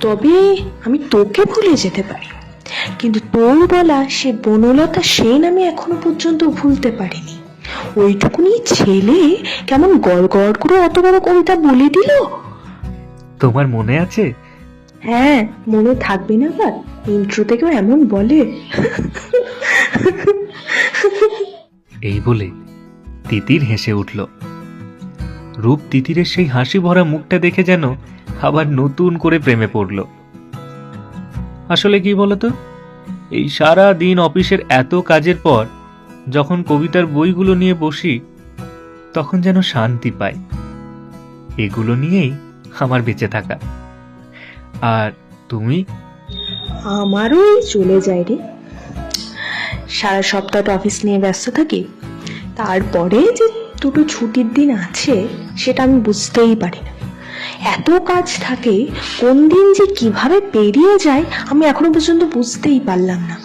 তবে আমি তোকে ভুলে যেতে পারি। কিন্তু তোর বলা সে বনলতা সেন আমি এখনও পর্যন্ত ভুলতে পারিনি। ওইটুকুনি ছেলে কেমন গড় গড় করে অত বড় কবিতা বলে দিল? তোমার মনে আছে? হ্যাঁ মনে থাকবে না আবার। ইন্ট্রো থেকেও এমন বলে। এই বলে তিতির হেসে উঠল। রূপ তিতিরের সেই হাসি ভরা মুখটা দেখে যেন আবার নতুন করে প্রেমে পড়ল। আসলে কি বলতো? এই সারা দিন অফিসের এত কাজের পর যখন কবিতার বইগুলো নিয়ে বসি, তখন যেন শান্তি পাই। এগুলো নিয়েই আমার বেঁচে থাকা। আর তুমি? আমারও চলে যায় রে। সারা সপ্তাহটা অফিস নিয়ে ব্যস্ত থাকি, তারপরে যে দুটো ছুটির দিন আছে, সেটা আমি বুঝতেই পারি না। এত কাজ থাকে, কোন দিন যে কীভাবে পেরিয়ে যায়, আমি এখনও পর্যন্ত বুঝতেই পারলাম না।